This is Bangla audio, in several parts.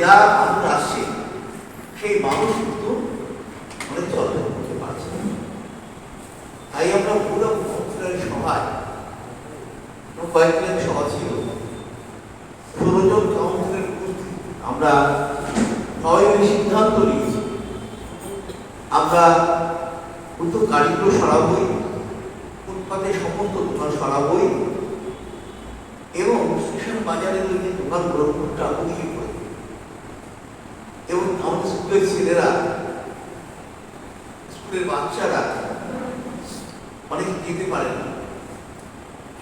যা মানুষ আসছে সেই মানুষ কিন্তু অনেক চলাচল করতে পারছে তাই আমরা পুরো মুখ্যমন্ত্রীর সভায় কয়েকদিন সভা ছিল ষোলো কাউন্সিলের আমরা সবাই সিদ্ধান্ত নিয়েছি, আমরা দ্রুত গাড়িগুলো সরাবই, ফুটপাতে সমস্ত দোকান সরাবই, এবং স্টেশন বাজারের ওই যে দোকানগুলো ফুটটা এবং আমাদের স্কুলের ছেলেরা, স্কুলের বাচ্চারা অনেক যেতে পারে না।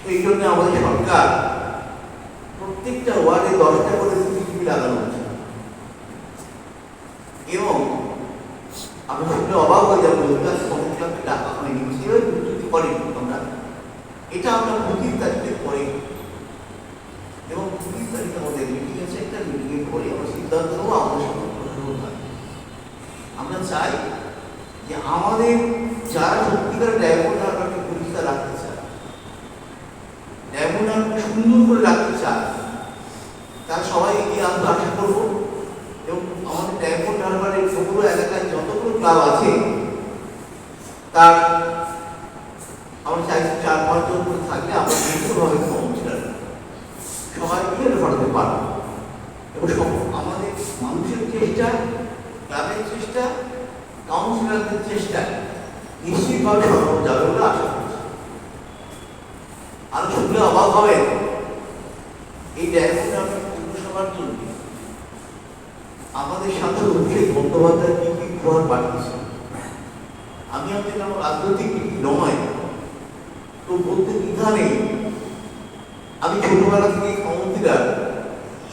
সেই জন্য আমাদের সরকার প্রত্যেকটা ওয়ার্ডে দশটা করে সিসিটিভি লাগানো উচিত এবং আমি শুনলে অবাক হয়ে যাব বিকাশ কমিটিকে ডাকা হয়নি সেভাবে বিবৃতি করেনি আমরা এটা আমরা পঁচিশ তারিখের পরে এবং পঁচিশ তারিখে আমাদের মিটিং আছে একটা মিটিংয়ের পরে আমরা সিদ্ধান্ত নেব আমাদের সঙ্গে প্রশাসন থাকবে আমরা চাই যে আমাদের যারা সত্যিকার ডায়মন্ড হারবারকে পরিষ্কার রাখতে চায় ডায়মন্ড হারবারকে সুন্দর করে রাখতে চায় তারা সবাই এগিয়ে আসবে আশা করব এবং আমাদের ডায়মন্ড হারবারের সমগ্র এলাকায় যতগুলো ক্লাব আছে তার আমরা চাইছি চার পাঁচজন করে থাকলে আমরা সুন্দরভাবে কাউন্সিলার সবাই মিলে ঘটাতে পারব এবং সব- আমাদের মানুষের চেষ্টা ক্লাবের চেষ্টা, কাউন্সিলরদের চেষ্টা, নিশ্চিতভাবে সফল যাবে বলে আশা করছি। আর শুনলে অবাক এই ডায়মন্ড হারবার পৌরসভার জন্য আমাদের সাংসদ অভিষেক বন্দ্যোপাধ্যায় কি কি উপহার পাঠিয়েছে আমি আপনাকে আমার রাজনৈতিক নীতি নয়, তো বলতে আমি ছোটবেলা থেকে কাউন্সিলার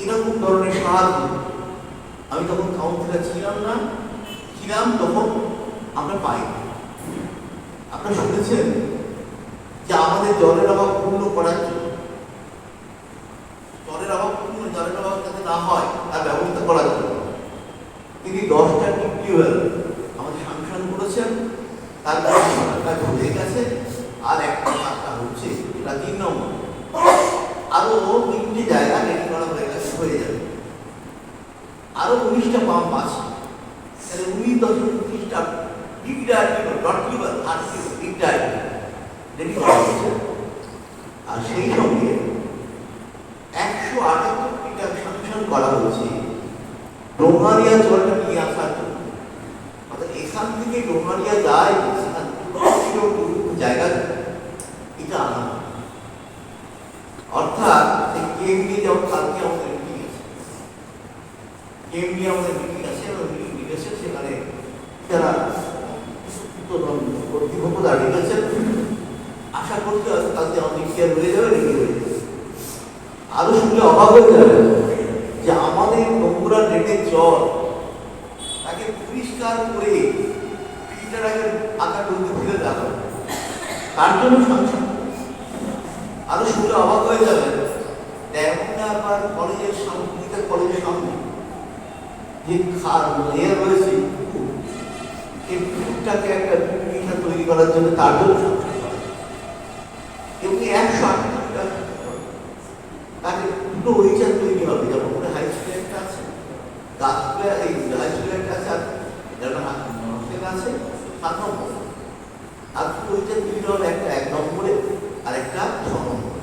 এরকম ধরনের সাহায্য আমি তখন কাউন্সিলার ছিলাম না, ছিলাম তখন আমরা পাই আপনারা শুনেছেন যে আমাদের জলের অভাব পূর্ণ করার জন্য, জলের অভাব পূর্ণ, জলের অভাব যাতে না হয়, তার ব্যবস্থা করার জন্য। তিনি দশটা টিউবওয়েল আমাদের সাংসদ করেছেন তারপর সরকার হয়ে গেছে আর একটা কাজটা হচ্ছে এটা তিন নম্বর আরও তিনটি জায়গা রেডি করা হয়ে গেছে হয়ে যাবে আরও উনিশটা পাম্প আছে তাহলে উনিশ দশমিক উনিশটা বিগ ডায়ার ডট টিউবওয়েল আর বিগ ডায়ার রেডি করা হয়েছে আর সেই সঙ্গে একশো আটাত্তরটিটা সাংশন করা জলটা নিয়ে আসার জন্য। এখান থেকে ডোমারিয়া যায়, সেখান জায়গা এটা অর্থাৎ এই কেম নিয়ে যেমন কালকে আমাদের মিটিং আছে কেম নিয়ে আমাদের মিটিং আছে এবং মিটিং ডেকেছে সেখানে যারা কর্তৃপক্ষ তারা ডেকেছেন আশা করছি কালকে আমাদের ক্লিয়ার হয়ে যাবে রেডি হয়ে যাবে। আরও শুনলে অবাক হয়ে যাবে। যে আমাদের নোংরা ড্রেনের জল, তাকে পরিষ্কার করে ফিল্টার আগে আকার নদীতে ফেলে দেওয়া তার জন্য সংসার আরও শুনলে অবাক হয়ে যাবে ডেমনা আবার কলেজের সামনে কলেজের সামনে যে খাল ইয়ে রয়েছে সেই পুকুরটাকে একটা তৈরি করার জন্য তার জন্য সংসার করা এবং একশো আট টাকা তাকে দুটো উইচার তৈরি হবে যেমন ওখানে হাই স্কুল একটা আছে গাছগুলো এই হাই স্কুল একটা আছে আর যেটা হোস্টেল আছে সাত নম্বর আর দুটো উইচার তৈরি হবে একটা এক নম্বরে আর একটা ছ নম্বরে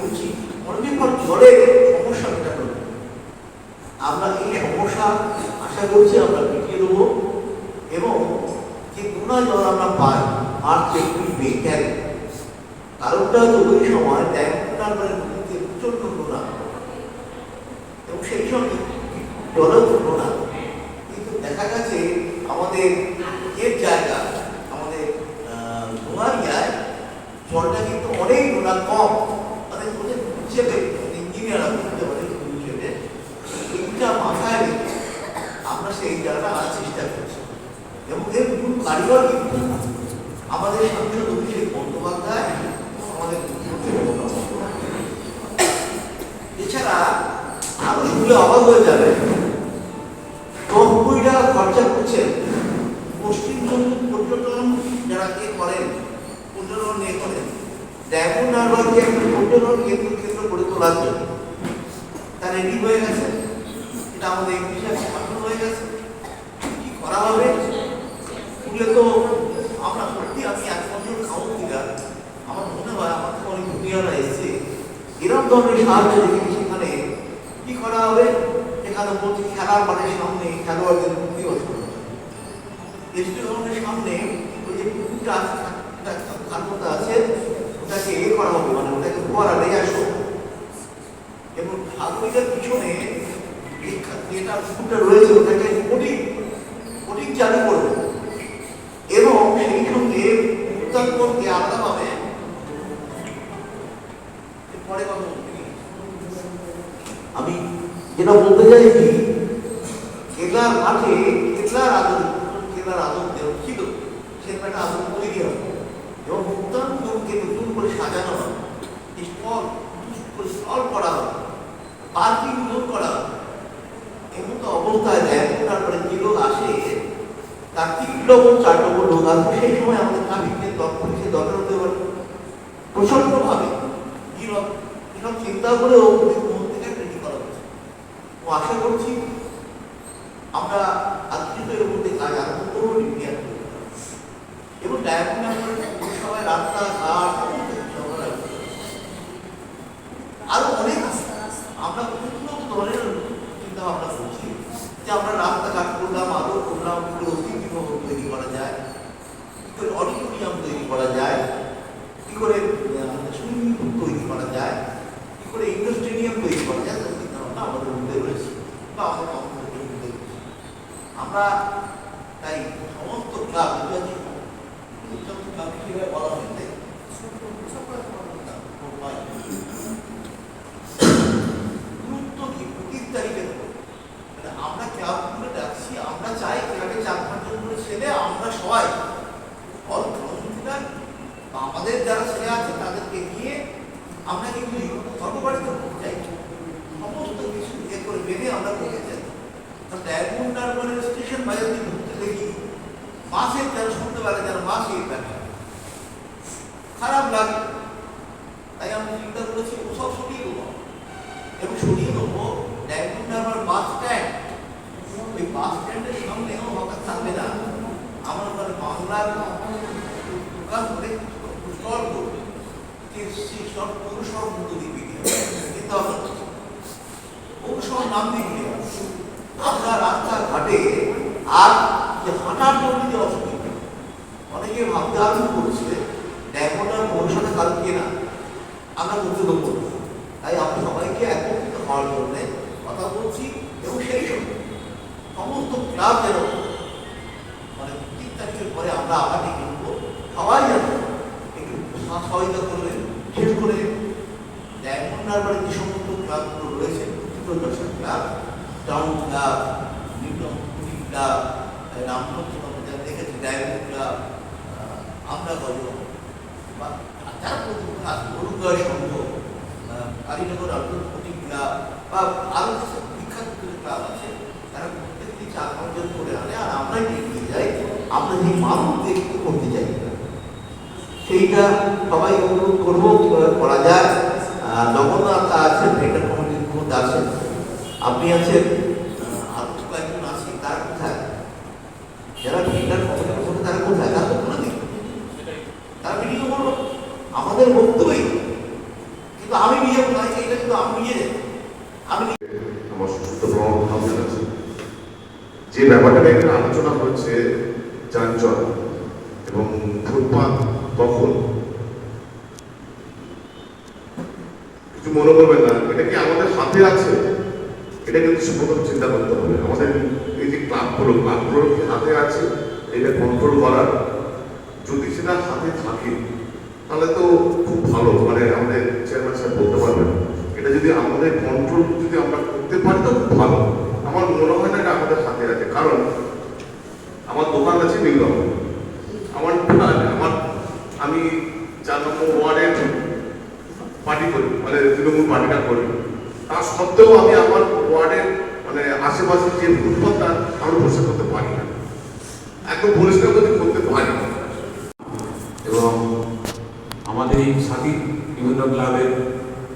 বলছি অনেক পর সমস্যা মেটানো হবে। আমরা এই সমস্যা আশা করছি আমরা মিটিয়ে দেবো এবং যে নোনা জল আমরা পাই এপ্রিল মে কেন কারণটা হচ্ছে ওই সময় ড্যামটার মানে নদীতে প্রচণ্ড নোনা এবং সেই সঙ্গে জলও নোনা কিন্তু দেখা গেছে আমাদের এর জায়গা, আমাদের নোয়ারিয়ায় জলটা কিন্তু পশ্চিমবঙ্গ পর্যটন যারা কে করেন পর্যটন নিয়ে করেন ডায়মন্ড হারবারকে একটা পর্যটন কেন্দ্র করে তোলার জন্য রেডি হয়ে গেছে। এটা আমাদের এমপি সাহেব হয়ে গেছে। কি করা হবে? স্কুলে তো আমরা সত্যি আমি এক বছর কাউন্সিলার আমার মনে হয় আমার থেকে অনেক জুনিয়ররা এসছে। এরকম ধরনের সাহায্য দেখি সেখানে। কি করা হবে? এখানে বলছি খেলার মাঠের সামনে খেলোয়াড়দের মুক্তি বছর স্টেডিয়ামের সামনে ওই যে পুকুরটা আছে আছে ওটাকে এ করা হবে মানে এবং পিছনে যেটা রয়েছে, ওটাকে চালু করবে। এবং সেই সঙ্গে আলাদাভাবে পরে কথা আমি যেটা বলতে চাইছি কেলার মাঠে কেলার আদর কেলার আদর দেওয়া ছিল সেরকম একটা আদর তৈরি হবে এবং উত্তরপণকে নতুন করে সাজানো হবে স্টল স্টল করা হবে। পার্কিং জোন করা হবে। এমন তো অবস্থায় দেয় তারপরে যে লোক আসে, তার তিন নম্বর চার নম্বর লোক আসবে, সেই সময় আমাদের ট্রাফিকের দরকার সে দরকার হতে পারে প্রচন্ডভাবে কীরকম এরকম চিন্তা করে ও মন থেকে রেডি করা হচ্ছে। ও আশা করছি আমরা আজকে এর মধ্যে কাজ আরম্ভ করব এবং আমরা সবাই রাস্তাঘাট সমস্ত কিছু আমরা রাখব। আরও অনেক আমরা বিভিন্ন ধরনের চিন্তা ভাবনা করছি যে আমরা রাস্তাঘাট করলাম আরও করলাম কি করে অতিথি ভবন তৈরি করা যায় কি করে অডিটোরিয়াম তৈরি করা যায় কি করে সুইমিং পুল তৈরি করা যায় কি করে ইন্ডোর স্টেডিয়াম তৈরি করা যায় তার চিন্তা ভাবনা আমাদের মধ্যে রয়েছে মধ্যে রয়েছে আমরা তাই সমস্ত ক্লাব যদি ক্লাব হিসেবে বলা হয়েছে গুরুত্ব। মানে আমরা ডাকছি আমরা চাই ক্লাবে চার পাঁচজন করে ছেলে আমরা সবাই। অল আমাদের যারা ছেলে আছে তাদেরকে নিয়ে আমরা কিন্তু সর্ববাড়িতে করতে চাই সমস্ত কিছু এ করে বেঁধে আমরা করতে চাই ডায়মন্ড হারবারের স্টেশন বাজার দিয়ে ঢুকতে দেখি মাসের যারা সন্ধ্যেবেলা যারা মাসে দেখা খারাপ লাগে। তাই আমরা চিন্তা করেছি, ও সব সরিয়ে দেবো। এবং সরিয়ে দেবো ডায়মন্ড হারবার বাস স্ট্যান্ড ওই বাস স্ট্যান্ডের সামনেও হকার থাকবে না। আমার ওখানে বাংলার দোকান করে স্টল করবে। সেই স্টল পৌরসভার মতো দিয়ে বিক্রি হবে চিন্তা পৌরসভার নাম দিয়ে। আমরা রাস্তাঘাটে আর যে হাঁটার জন্য যে অসুবিধা, অনেকে ভাবতে আরম্ভ করছে ড্যামোটার পৌরসভা কালকে না আমরা দেবো না। তাই আমরা সবাইকে একত্রিত হওয়ার জন্য কথা বলছি এবং সেই সঙ্গে সমস্ত ক্লাব যেন মানে তিন তারিখের পরে আমরা আবার ডেকে নেব সবাই যেন একটু সা- সহায়তা করবেন বিশেষ করে ডায়মন্ড হারবারে যে সমস্ত ক্লাবগুলো রয়েছে প্রতিটা club town club Newton club রামমন্ত্র যা দেখেছি ডায়মন্ড ক্লাব আমরা গজ বা আছে অরুণোদয় সংঘ কালীনগর আন্তর্জাতিক ক্লাব, বা আরও যেসব বিখ্যাত ক্লাব আছে, তারা প্রত্যেকটি চার পাঁচজন করে আনে, আর আমরাই নিয়ে যাই, আমরা যে মানুষ দেখতে করতে চাই। সেইটা সবাই অনুরোধ করব করা যায়। জগন্নাথ আছেন ভেন্ডার কমিটির মধ্যে আছেন আপনি আছেন আহ, আরও কয়েকজন আছে তারা কোথায় যারা ভেন্ডার কমিটির মধ্যে তারা কোথায় তারা তো কোনো দিন তারা ভিডিও করব আমাদের বক্তব্যই কিন্তু আমি নিয়ে নয় এটা কিন্তু আমি নিয়ে যাই আমি নিজে- আমার সুস্থ প্রভাব জানাচ্ছি ব্যাপারটা এখানে আলোচনা হচ্ছে যানজট এবং ফুটপাত দখল কিছু মনে করবেন না, এটা কি আমাদের হাতে আছে? এটা কিন্তু প্রথম চিন্তা করতে হবে। আমাদের এই যে ক্লাবগুলো ক্লাবগুলোর কি হাতে আছে? এটা কন্ট্রোল করার। যদি সেটা হাতে থাকে, তাহলে তো খুব ভালো। মানে আমাদের চেয়ারম্যান সাহেব বলতে পারবেন, এটা যদি আমাদের কন্ট্রোল যদি আমরা করতে পারি তো খুব ভালো আমার মনে হয় না এটা আমাদের হাতে আছে কারণ আমার আছে আমার আমার, আমি চার নম্বর ওয়ার্ডের পার্টি করি মানে তৃণমূল পার্টিটা করি, তা সত্ত্বেও আমি আমার ওয়ার্ডের মানে আশেপাশে যে ফুটপাতটা আমি পরিষ্কার করতে পারি না। একদম পরিষ্কার করতে করতে পারি। না এবং আমাদের এই সাথী বিভিন্ন ক্লাবের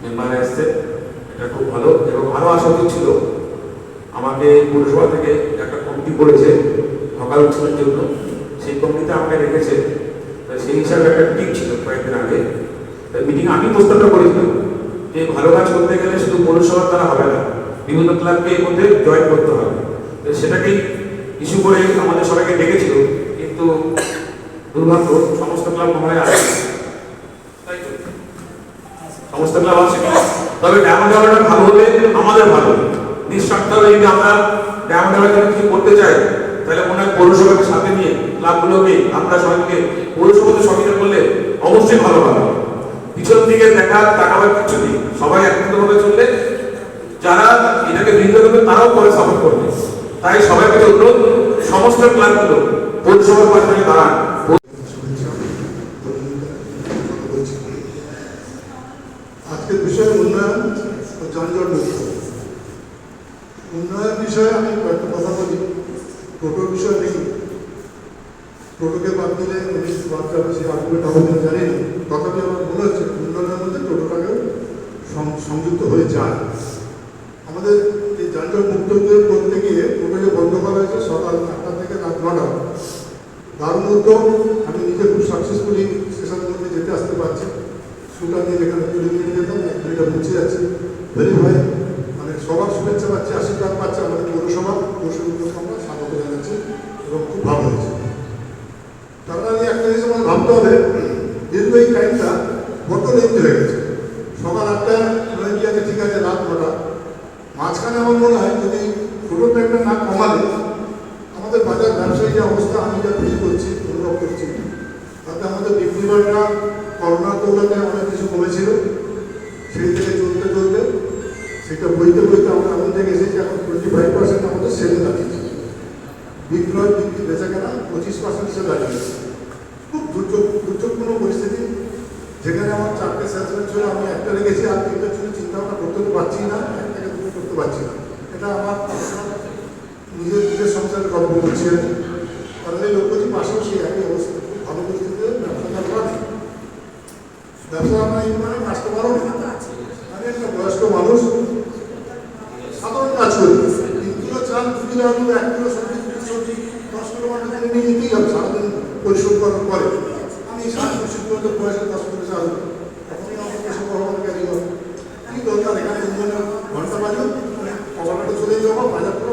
মেম্বার এসছে, এটা খুব ভালো। এবং আরও আসা ছিল আমাকে পৌরসভা থেকে একটা কমিটি করেছে। সকাল উৎসবের জন্য সেই কমিটিতে আমাকে রেখেছে। সেই হিসাবে একটা মিটিং ছিল কয়েকদিন আগে। মিটিং আমি প্রস্তাবটা করেছিলাম। যে ভালো কাজ করতে গেলে শুধু পৌরসভার দ্বারা হবে না, বিভিন্ন ক্লাবকে এর মধ্যে জয়েন করতে হবে। সেটাকেই ইস্যু করে আমাদের সবাইকে ডেকেছিল, কিন্তু দুর্ভাগ্য সমস্ত ক্লাব হয় আসে তাই তো? সমস্ত ক্লাব আছে তবে ডায়মন্ড ভালো হলে আমাদের ভালো। নিঃস্বার্থভাবে যদি আমরা ডায়মন্ড কিছু করতে চাই তাহলে মনে হয় পৌরসভাকে সাথে নিয়ে ক্লাবগুলোকে, আমরা সবাইকে পৌরসভাতে সহযোগিতা করলে অবশ্যই ভালো হবে। পিছন দিকে দেখা, তাকাবার কিছু নেই। সবাই একত্রিতভাবে চললে যারা এটাকে ভিন্ন করবে, তারাও পরে সাপোর্ট করবে। তাই সবাইকে অনুরোধ, সমস্ত ক্লাবগুলো, পৌরসভার পাশে দাঁড়ান শুভেচ্ছা বলছি আজকের বিষয় উন্নয়ন ও যানজট মুক্ত উন্নয়ন বিষয়ে আমি কয়েকটা কথা বলি টোটোর বিষয় নেই টোটোকে বাদ মধ্যে টোটোটাকেও সংযুক্ত হয়ে যায়। আমাদের এই যানজট মুক্ত করতে গিয়ে টোটোকে বন্ধ করা হয়েছে সকাল আটটা থেকে রাত নটা। দারুণ উদ্যোগ, আমি নিজে খুব সাকসেসফুলি স্টেশনের মধ্যে যেতে আসতে পারছি। শুটা নিয়ে যেখানে তুলে নিয়ে যেতাম, এক মিনিটে পৌঁছে যাচ্ছে ভেরি ভাই মানে সবার শুভেচ্ছা পাচ্ছি, আশীর্বাদ পাচ্ছে আমাদের পৌরসভা পৌরসভা স্বাগত জানাচ্ছি এবং খুব ভাবতে হবে যেহেতু এই টাইমটা বড্ড লেন্থ হয়ে গেছে। সকাল আটটায় হয়ে গিয়েছে ঠিক আছে, রাত নটা। মাঝখানে আমার মনে হয় যদি ছোটো টাইমটা না কমালে, আমাদের বাজার ব্যবসায়ী যে অবস্থা, আমি যা ফিল করছি অনুভব করছি। তাতে আমাদের বিক্রি বাট্টা করোনার দৌলতে অনেক কিছু কমেছিল। সেই থেকে চলতে চলতে, সেটা বইতে বইতে আমরা এমন থেকে এসেছি, এখন টোয়েন্টি ফাইভ পার্সেন্ট আমাদের সেলে দাঁড়িয়েছে। বিক্রয় বিক্রি বেচা কেনা পঁচিশ পার্সেন্ট সে দাঁড়িয়েছে খুব দুর্যোগ দুর্যোগপূর্ণ পরিস্থিতি যেখানে আমার চারটে ছিল আমি একটা রেখেছি, আর তিনটা ছিল চিন্তা ভাবনা করতে পারছি না একটাকে দুটো করতে পারছি না। এটা আমার নিজের নিজের সংসারের গল্প বলছি। আমি কারণ এই লোকপতি পাশেও একই অবস্থা। খুব ভালো পরিস্থিতিতে ব্যবসা চালু আছে ব্যবসা আপনার এই মানে কাস্টমারও নেই আমি একটা বয়স্ক মানুষ, সাধারণ কাজ করি। তিন কিলো চাল, দু কিলো আলু, এক কিলো সবজি দু সবজি, দশ কিলো কিনে নিয়ে যেতেই হবে। সারাদিন পরিশ্রম করার পরে। আমি ষাট পঁচিশ কিলোমিটার বয়সে দশ কিলো চাল তখনই আমাকে পেশা বড় ক্যারি হবে কি দরকার এখানে ঘণ্টা কবাটা চলে যাব বাজার